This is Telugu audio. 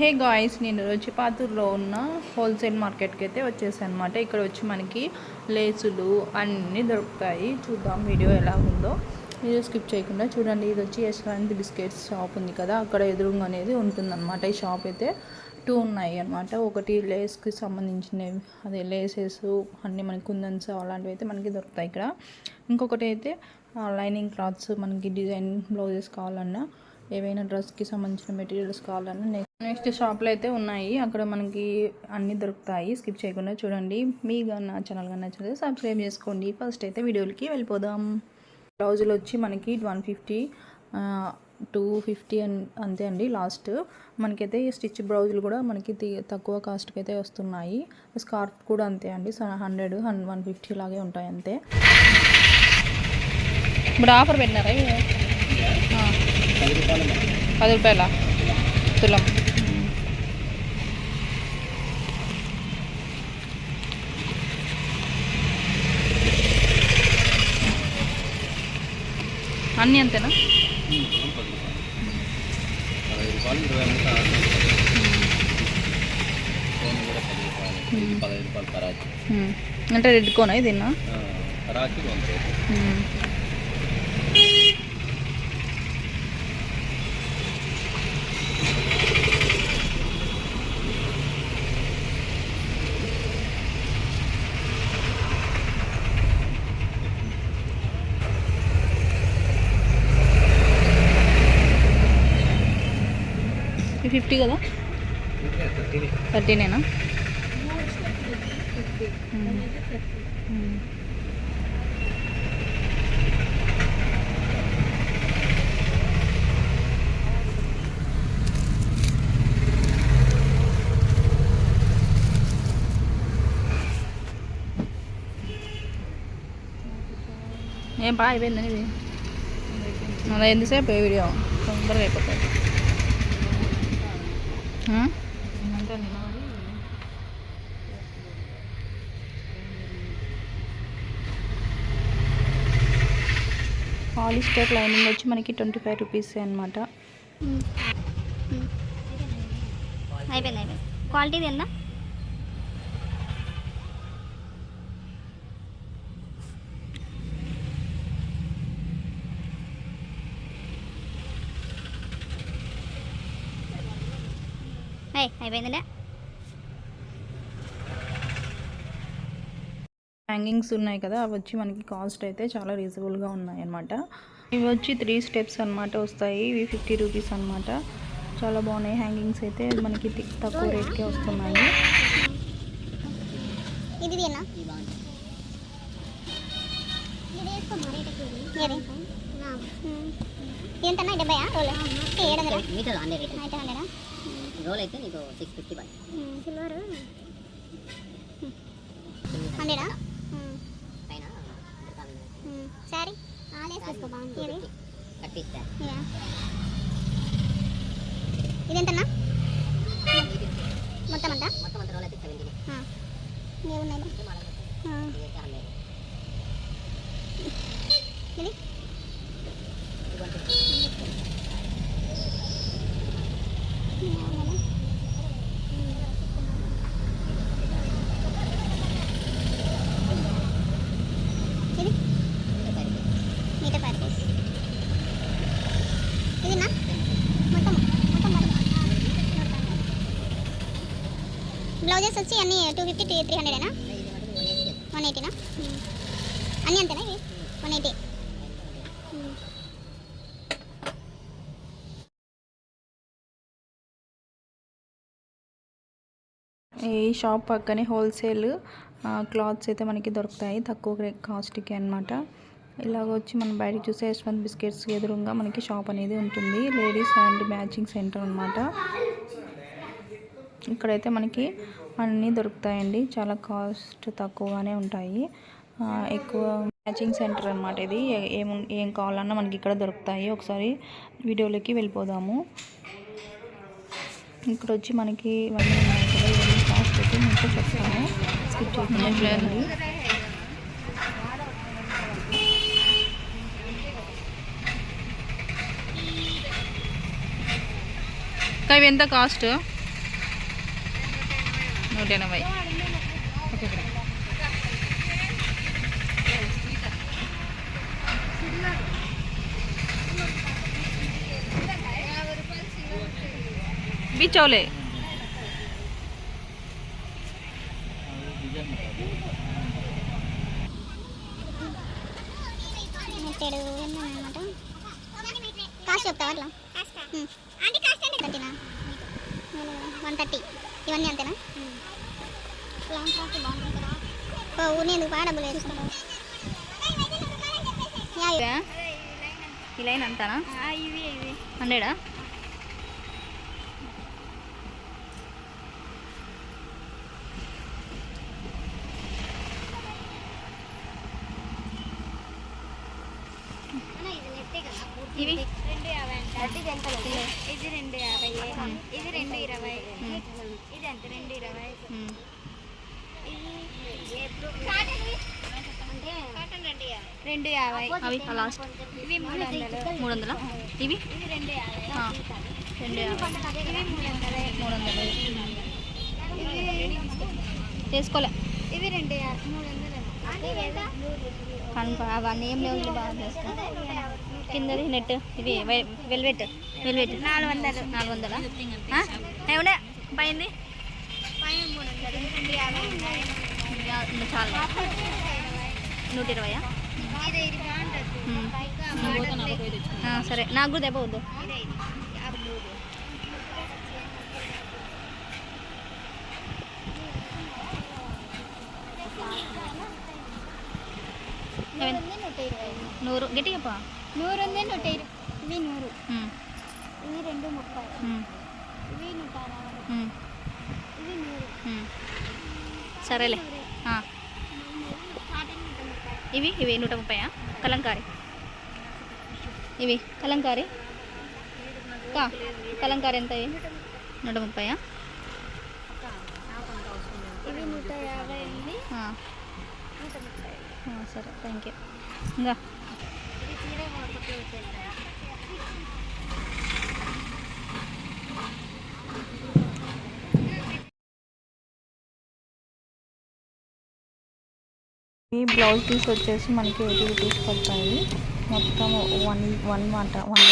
హే గాయస్ నేను వచ్చి ఉన్న హోల్సేల్ మార్కెట్కి అయితే వచ్చేసాను అనమాట ఇక్కడ వచ్చి మనకి లేసులు అన్నీ దొరుకుతాయి. చూద్దాం వీడియో ఎలా ఉందో. వీడియో స్కిప్ చేయకుండా చూడండి. ఇది వచ్చి యశ్వంత్ బిస్కెట్స్ షాప్ ఉంది కదా. అక్కడ ఎదురుగా అనేది ఉంటుందన్నమాట. ఈ షాప్ అయితే టూ ఉన్నాయి అనమాట ఒకటి లేస్కి సంబంధించినవి అదే లేసెస్ అన్నీ మనకి కుందన్స్ అలాంటివి అయితే మనకి దొరుకుతాయి ఇక్కడ. ఇంకొకటి అయితే లైనింగ్ క్లాత్స్ మనకి డిజైన్ బ్లౌజెస్ కావాలన్నా ఏవైనా డ్రెస్కి సంబంధించిన మెటీరియల్స్ కావాలన్నా నెక్స్ట్ షాప్లో అయితే ఉన్నాయి. అక్కడ మనకి అన్నీ దొరుకుతాయి. స్కిప్ చేయకుండా చూడండి. మీ నా ఛానల్ కానీ నచ్చితే సబ్స్క్రైబ్ చేసుకోండి. ఫస్ట్ అయితే వీడియోలకి వెళ్ళిపోదాం. బ్లౌజులు వచ్చి మనకి వన్ ఫిఫ్టీ టూ ఫిఫ్టీ అంతే అండి లాస్ట్ మనకైతే స్టిచ్ బ్లౌజులు కూడా మనకి తక్కువ కాస్ట్కి అయితే వస్తున్నాయి. స్కార్ఫ్ కూడా అంతే అండి. హండ్రెడ్ వన్ ఫిఫ్టీ లాగే ఉంటాయి అంతే. ఇప్పుడు ఆఫర్ పెట్టినారా? పది రూపాయల? తులం అన్నీ అంతేనా పదహైదు రూపాయలు ఇరవై అమ్ముతా ఫోన్ కూడా పది రూపాయలు ఇది పదహైదు రూపాయలు అన్నీ అంతేనా అంటే రెడ్ కోనా ఇది ఫిఫ్టీ కదా? థర్టీనేనా ఏం బాగా అయిపోయిందని ఇది అలా ఎంతసేపు ఈ వీడియో తొందరగా అయిపోతుంది ఆ? పాలిస్టర్ లైనింగ్ వచ్చి మనకి ట్వంటీ ఫైవ్ రూపీస్ అనమాట అయిపోయింది అయిపోయింది. క్వాలిటీది ఎంత అయిపోయిందిలే హ్యాంగింగ్స్ ఉన్నాయి కదా అవి వచ్చి మనకి కాస్ట్ అయితే చాలా రీజనబుల్గా ఉన్నాయి అనమాట ఇవి వచ్చి త్రీ స్టెప్స్ అన్నమాట వస్తాయి ఇవి ఫిఫ్టీ రూపీస్ అనమాట చాలా బాగున్నాయి హ్యాంగింగ్స్ అయితే మనకి తక్కువ రేట్కే వస్తున్నాయి. ఇది తీయనా ఏది? ఎంతన్నా డెబ్బయా? రోల్ అయితే నీకు సిక్స్ ఫిఫ్టీ పడి సిల్వర్. హండ్రెడా? పైన సారీ. ఇదెంతన్నా? మొత్తం అంతా? మొత్తం అంత? రోల్ అయితే సెవెంటీ. ఏమున్నాయి ఇది వన్ ఫిఫ్టీ ఏమున్నాయి? ఇది మీటర్ ఫైవ్ రూపీస్ ఇదినా మొత్తం మొత్తం మొత్తం బ్లౌజెస్ వచ్చి అన్ని టూ ఫిఫ్టీ త్రీ త్రీ హండ్రెడేనా వన్ ఎయిటీనా అన్నీ అంతేనా ఇవి? One eighty. ఈ షాప్ పక్కనే హోల్సేల్ క్లాత్స్ అయితే మనకి దొరుకుతాయి. తక్కువ కాస్ట్కి అనమాట ఇలాగ వచ్చి మనం బయటకు చూసే యశ్వంత్ బిస్కెట్స్ ఎదురుగా మనకి షాప్ అనేది ఉంటుంది. లేడీస్ అండ్ మ్యాచింగ్ సెంటర్ అనమాట ఇక్కడైతే మనకి అన్నీ దొరుకుతాయండి. చాలా కాస్ట్ తక్కువగానే ఉంటాయి. ఎక్కువ మ్యాచింగ్ సెంటర్ అనమాట ఇది. ఏ- ఏం కావాలన్నా మనకి ఇక్కడ దొరుకుతాయి. ఒకసారి వీడియోలోకి వెళ్ళిపోదాము. ఇక్కడ వచ్చి మనకి ఇవన్నీ ఉన్నాయి కదా ఇవన్నీ కాస్ట్ అయితే మీకు చెప్తాను. స్కిప్ చేయకుండా చూడండి. ఇవి ఎంత కాస్ట్? ఎనభై బిచ్చోలే కాస్ట్ చెప్తావా అట్లా? One thirty. ఇవన్నీ అంతేనా? లాంగ్ ఫ్రాక్ బాగుంటుంది కదా ఓ ఊరిని ఎందుకు బాగా డబ్బులు వేసుకుంటావు యా, ఈ లైన్ అంతానా హండ్రెడా ఇవి. ఇది రెండు యాభై ఇది రెండు ఇరవై. ఇది ఎంత? రెండు ఇరవై. రెండు యాభై. అవి లాస్ట్. ఇవి మూడు వందలు. మూడు వందలా? ఇవి రెండు యాభై. రెండు యాభై. ఇవి మూడు వందలు. మూడు వందలు. ఇవి చేసుకోలే ఇవి రెండు యాభై. మూడు వందలు. కనుక అవన్నీ ఏం లేవు బాగా చేసుకో కిందది నెట్ ఇవి వెల్వెట్. వెల్వెట్. నాలుగు వందలు. నాలుగు వందలా? ఏముండే పైంది. చాలా. నూట ఇరవయా? ఇది ఇది బాగుంటుంది ఉమ్. పైగా ఆ, సరే నాకు కూడా దెబ్బ వద్దు ఇదే ఇది యాభై మూడు ఏమైంది? ఉంది నూట ఇరవై నూరు గట్టిగా పా నూరు ఉంది నూట ఇరవై ఇవి నూరు ఉమ్, ఇవి రెండు ముప్పై ఉమ్, ఇవి నూట అరవై ఉమ్, ఇవి నూరు ఉమ్. సరేలే ఆ, స్టార్టింగ్ నూట ముప్పై ఇవి ఇవి నూట ముప్పయా కలంకారీ. ఇవి కలంకారీ. కా కలంకారీ ఎంత ఇవి? నూట ముప్పై సరే థ్యాంక్ యూ ఇంకా? ఈ బ్లౌజ్ పీస్ వచ్చేసి మనకి ఎయిటీ రూపీస్ పడతాయి. మొత్తం వన్ వన్ మాట వన్